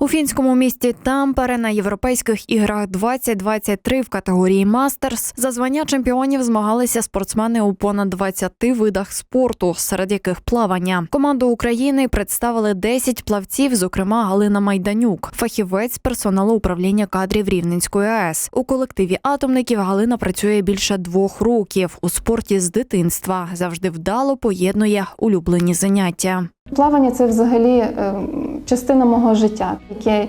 У фінському місті Тампере на європейських іграх 2023 в категорії Мастерс за звання чемпіонів змагалися спортсмени у понад 20 видах спорту, серед яких плавання. Команду України представили 10 плавців, зокрема Галина Майданюк, фахівець персоналу управління кадрів Рівненської АЕС. У колективі атомників Галина працює більше двох років у спорті з дитинства. Завжди вдало поєднує улюблені заняття. Плавання це взагалі е, частина мого життя, яке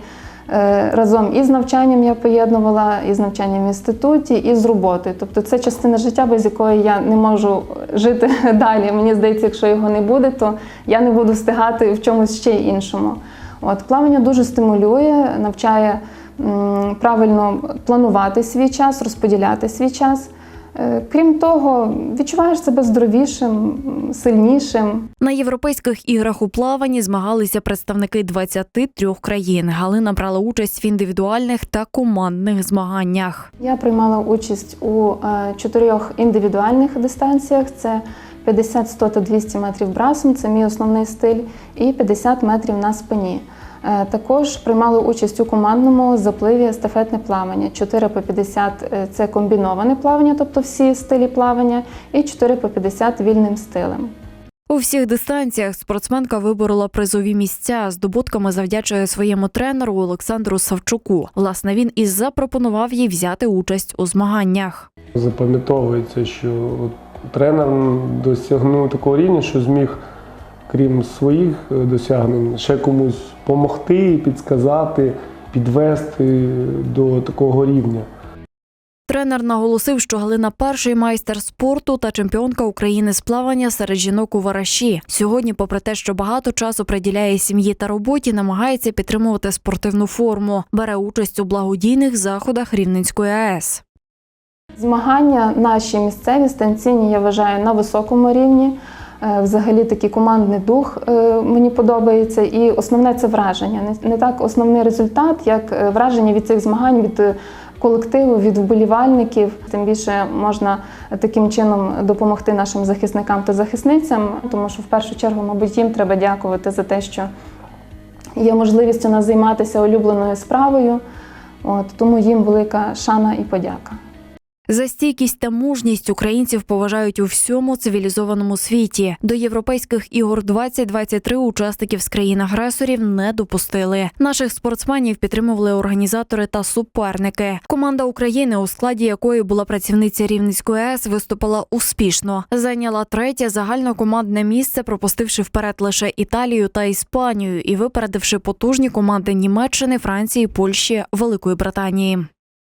е, разом із навчанням я поєднувала, і з навчанням в інституті, і з роботою. Тобто це частина життя, без якої я не можу жити далі. Мені здається, якщо його не буде, то я не буду встигати в чомусь ще іншому. От плавання дуже стимулює, навчає правильно планувати свій час, розподіляти свій час. Е, Крім того, відчуваєш себе здоровішим, сильнішим. На європейських іграх у плаванні змагалися представники 23 країн. Галина брала участь в індивідуальних та командних змаганнях. Я приймала участь у е, чотирьох індивідуальних дистанціях: це 50, 100 та 200 метрів брасом, це мій основний стиль, і 50 метрів на спині. Е, Також приймала участь у командному запливі естафетне плавання. 4 по 50 – це комбіноване плавання, тобто всі стилі плавання, і 4 по 50 вільним стилем. У всіх дистанціях спортсменка виборола призові місця. Здобутками завдячує своєму тренеру Олександру Савчуку. Власне, він і запропонував їй взяти участь у змаганнях. Запам'ятовується, що тренер досягнув такого рівня, що зміг, крім своїх е, досягнень, ще комусь допомогти, підсказати, підвести до такого рівня. Тренер наголосив, що Галина перший майстер спорту та чемпіонка України з плавання серед жінок у вараші. Сьогодні, попри те, що багато часу приділяє сім'ї та роботі, намагається підтримувати спортивну форму, бере участь у благодійних заходах Рівненської АЕС. Змагання наші місцеві станційні я вважаю на високому рівні. Е, Взагалі такий командний дух е, мені подобається, і основне це враження. Не- так основний результат, як е, враження від цих змагань, від колективу, від вболівальників. Тим більше можна таким чином допомогти нашим захисникам та захисницям, тому що в першу чергу, мабуть, їм треба дякувати за те, що є можливість у нас займатися улюбленою справою. От тому їм велика шана і подяка. За стійкість та мужність українців поважають у всьому цивілізованому світі. До європейських ігор 2023 учасників з країн-агресорів не допустили. Наших спортсменів підтримували організатори та суперники. Команда України, у складі якої була працівниця Рівненської АЕС, виступила успішно. Зайняла третє загальнокомандне місце, пропустивши вперед лише Італію та Іспанію і випередивши потужні команди Німеччини, Франції, Польщі, Великої Британії.